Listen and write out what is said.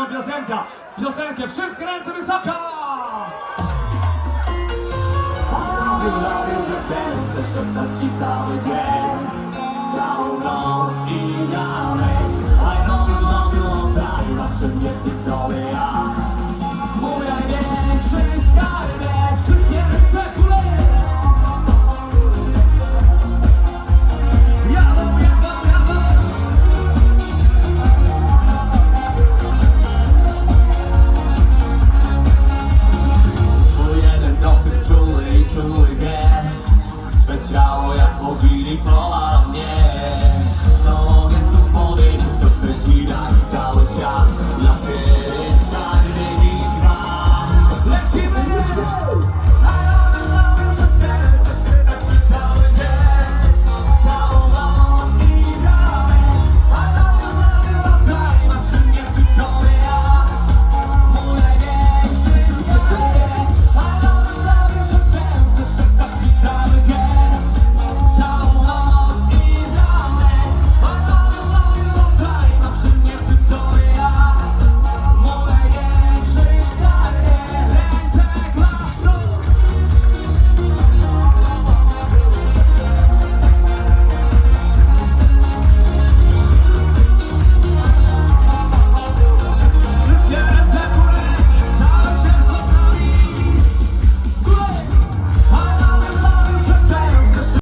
tą piosenkę. Piosenkę, wszystkie ręce wysoko! Lubię, lubię, że ci cały dzień Całą noc i ranek I know love you all time Zawsze mnie ty tobie ja Чуй гест, спеціало як мобільний провал.